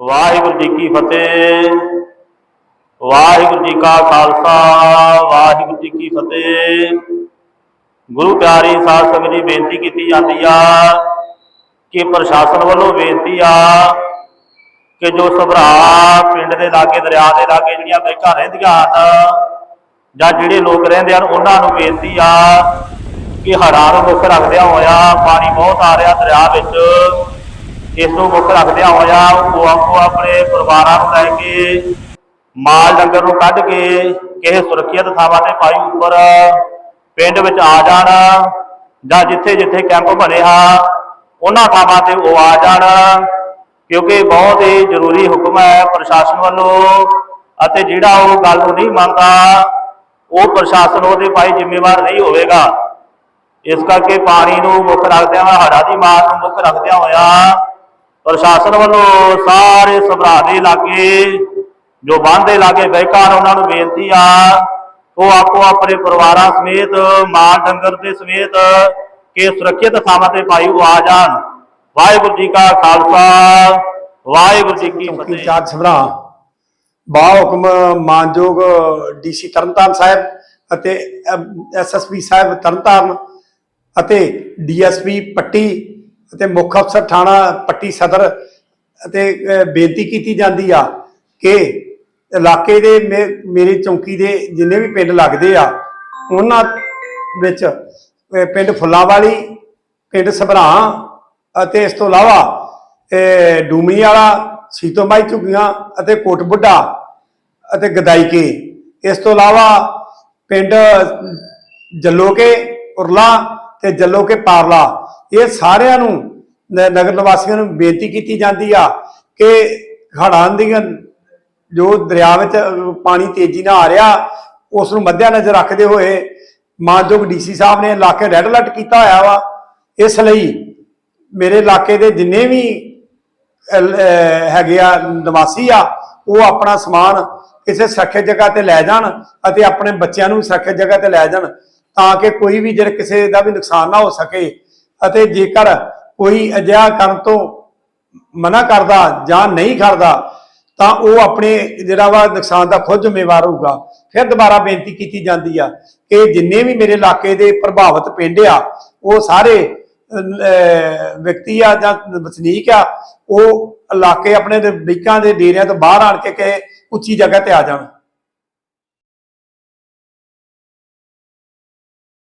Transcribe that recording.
ਵਾਹਿਗੁਰੂ ਜੀ ਕੀ ਫਤਿਹ। ਵਾਹਿਗੁਰੂ ਜੀ ਕਾ ਖਾਲਸਾ, ਵਾਹਿਗੁਰੂ ਜੀ ਕੀ ਫਤਿਹ। ਗੁਰੂ ਪਿਆਰੀ ਸਾਧ ਸੰਗਤ ਜੀ, ਬੇਨਤੀ ਕੀਤੀ ਜਾਂਦੀ ਆ ਕਿ ਪ੍ਰਸ਼ਾਸਨ ਵੱਲੋਂ ਬੇਨਤੀ ਆ ਕਿ ਜੋ ਸਭਰਾ ਪਿੰਡ ਦੇ ਲਾਗੇ, ਦਰਿਆ ਦੇ ਲਾਗੇ ਜਿਹੜੀਆਂ ਬੈਕਾਂ ਰਹਿੰਦੀਆਂ ਹਨ ਜਾਂ ਜਿਹੜੇ ਲੋਕ ਰਹਿੰਦੇ ਹਨ, ਉਹਨਾਂ ਨੂੰ ਬੇਨਤੀ ਆ ਕਿ ਹੜ੍ਹਾਂ ਨੂੰ ਮੁੱਖ ਰੱਖਦਿਆਂ ਹੋਇਆ ਪਾਣੀ ਬਹੁਤ ਆ ਰਿਹਾ ਦਰਿਆ ਵਿੱਚ। ਇਸ ਨੂੰ ਮੁੱਖ ਰੱਖਦਿਆਂ ਹੋਇਆ ਉਹ ਆਪੋ ਆਪਣੇ ਪਰਿਵਾਰਾਂ ਨੂੰ ਲੈ ਕੇ ਮਾਲ ਡੰਗਰ ਨੂੰ ਕੱਢ ਕੇ ਕਿਸੇ ਸੁਰੱਖਿਅਤ ਥਾਵਾਂ ਤੇ ਪਾਈ ਉੱਪਰ ਪਿੰਡ ਵਿੱਚ ਆ ਜਾਣ ਜਾਂ ਜਿੱਥੇ ਜਿੱਥੇ ਕੈਂਪ ਬਣੇ ਆ ਉਹਨਾਂ ਥਾਵਾਂ ਤੇ ਉਹ ਆ ਜਾਣ। ਕਿਉਂਕਿ ਬਹੁਤ ਹੀ ਜ਼ਰੂਰੀ ਹੁਕਮ ਹੈ ਪ੍ਰਸ਼ਾਸਨ ਵੱਲੋਂ ਅਤੇ ਜਿਹੜਾ ਉਹ ਗੱਲ ਨੂੰ ਨਹੀਂ ਮੰਨਦਾ, ਉਹ ਪ੍ਰਸ਼ਾਸਨ ਉਹਦੇ ਭਾਈ ਜ਼ਿੰਮੇਵਾਰ ਨਹੀਂ ਹੋਵੇਗਾ। ਇਸ ਕਰਕੇ ਪਾਣੀ ਨੂੰ ਮੁੱਖ ਰੱਖਦਿਆਂ ਹੋਇਆ ਹੜ੍ਹਾਂ ਦੀ ਮਾਰ ਨੂੰ ਮੁੱਖ ਰੱਖਦਿਆਂ ਹੋਇਆ ਪ੍ਰਸ਼ਾਸਨ ਵੱਲੋਂ ਸਾਰੇ ਸਭਰਾ ਦੇ ਇਲਾਕੇ ਜੋ ਬੰਦ ਦੇ ਲਾਗੇ ਬੈਕਾਂ ਹਨ ਉਹਨਾਂ ਨੂੰ ਬੇਨਤੀ ਆ ਉਹ ਆਪੋ ਆਪਣੇ ਪਰਿਵਾਰਾਂ ਸਮੇਤ ਮਾਲ ਡੰਗਰ ਦੇ ਸਮੇਤ ਕਿ ਸੁਰੱਖਿਅਤ ਥਾਵਾਂ ਤੇ ਭਾਈ ਉਹ ਆ ਜਾਣ। ਵਾਹਿਗੁਰੂ ਜੀ ਕਾ ਖਾਲਸਾ ਵਾਹਿਗੁਰੂ ਜੀ ਕੀ ਫਤਿਹ। ਚਾਰ ਸਭਰਾ ਬਾ ਹੁਕਮ ਮਾਨਯੋਗ ਡੀਸੀ ਤਰਨਤਾਰਨ ਸਾਹਿਬ ਅਤੇ ਐਸਐਸਪੀ ਸਾਹਿਬ ਤਰਨਤਾਰਨ ਅਤੇ ਡੀਐਸਪੀ ਪੱਟੀ ਅਤੇ ਮੁੱਖ ਅਫਸਰ ਥਾਣਾ ਪੱਟੀ ਸਦਰ ਅਤੇ ਬੇਨਤੀ ਕੀਤੀ ਜਾਂਦੀ ਆ ਕਿ ਇਲਾਕੇ ਦੇ ਮੇ- ਮੇਰੀ ਚੌਕੀ ਦੇ ਜਿੰਨੇ ਵੀ ਪਿੰਡ ਲੱਗਦੇ ਆ ਉਹਨਾਂ ਵਿੱਚ ਅਹ, ਪਿੰਡ ਫੁੱਲਾਂਵਾਲੀ ਪਿੰਡ ਸਭਰਾ ਅਤੇ ਇਸ ਤੋਂ ਇਲਾਵਾ ਡੂਮਣੀ ਵਾਲਾ ਸੀਤੋਮਾਈ ਝੁੱਗੀਆਂ ਅਤੇ ਕੋਟ ਬੁੱਢਾ ਅਤੇ ਗਦਾਈਕੇ। ਇਸ ਤੋਂ ਇਲਾਵਾ ਪਿੰਡ ਜੱਲੋਕੇ ਉਰਲਾ ਤੇ ਜੱਲੋਕੇ ਪਾਰਲਾ ਇਹ ਸਾਰਿਆਂ ਨੂੰ ਨਗਰ ਨਿਵਾਸੀਆਂ ਨੂੰ ਬੇਨਤੀ ਕੀਤੀ ਜਾਂਦੀ ਆ ਕਿ ਹੜ੍ਹਾਂ ਦੀਆਂ ਜੋ ਦਰਿਆ ਵਿੱਚ ਪਾਣੀ ਤੇਜ਼ੀ ਨਾਲ ਆ ਰਿਹਾ, ਉਸ ਨੂੰ ਮੱਦਿਆ ਨਜ਼ਰ ਰੱਖਦੇ ਹੋਏ ਮਾਨਯੋਗ ਡੀਸੀ ਸਾਹਿਬ ਨੇ ਇਲਾਕੇ ਰੈੱਡ ਅਲਰਟ ਕੀਤਾ ਹੋਇਆ ਵਾ। ਇਸ ਲਈ ਮੇਰੇ ਇਲਾਕੇ ਦੇ ਜਿੰਨੇ ਵੀ ਹੈਗੇ ਆ ਨਿਵਾਸੀ ਆ, ਉਹ ਆਪਣਾ ਸਮਾਨ ਕਿਸੇ ਸੁਰੱਖਿਅਤ ਜਗ੍ਹਾ ਤੇ ਲੈ ਜਾਣ ਅਤੇ ਆਪਣੇ ਬੱਚਿਆਂ ਨੂੰ ਸੁਰੱਖਿਅਤ ਜਗ੍ਹਾ ਤੇ ਲੈ ਜਾਣ ਤਾਂ ਕਿ ਕੋਈ ਵੀ ਜਿਹੜਾ ਕਿਸੇ ਦਾ ਵੀ ਨੁਕਸਾਨ ਨਾ ਹੋ ਸਕੇ। ਅਤੇ ਜੇਕਰ ਕੋਈ ਅਜਿਹਾ ਕਰਨ ਤੋਂ ਮਨਾ ਕਰਦਾ ਜਾਂ ਨਹੀਂ ਕਰਦਾ ਤਾਂ ਉਹ ਆਪਣੇ ਜਿਹੜਾ ਵਾ ਨੁਕਸਾਨ ਦਾ ਖੁਦ ਜ਼ਿੰਮੇਵਾਰ ਹੋਊਗਾ। ਫਿਰ ਦੁਬਾਰਾ ਬੇਨਤੀ ਕੀਤੀ ਜਾਂਦੀ ਆ ਕਿ ਜਿੰਨੇ ਵੀ ਮੇਰੇ ਇਲਾਕੇ ਦੇ ਪ੍ਰਭਾਵਿਤ ਪਿੰਡ ਆ ਉਹ ਸਾਰੇ ਅਹ, ਵਿਅਕਤੀ ਆ ਜਾਂ ਵਸਨੀਕ ਆ ਉਹ ਇਲਾਕੇ ਆਪਣੇ ਦੇ ਬੀਕਾਂ ਦੇ ਡੇਰਿਆਂ ਤੋਂ ਬਾਹਰ ਆਣ ਕੇ ਕਿਸੇ ਉੱਚੀ ਜਗ੍ਹਾ ਤੇ ਆ ਜਾਣ।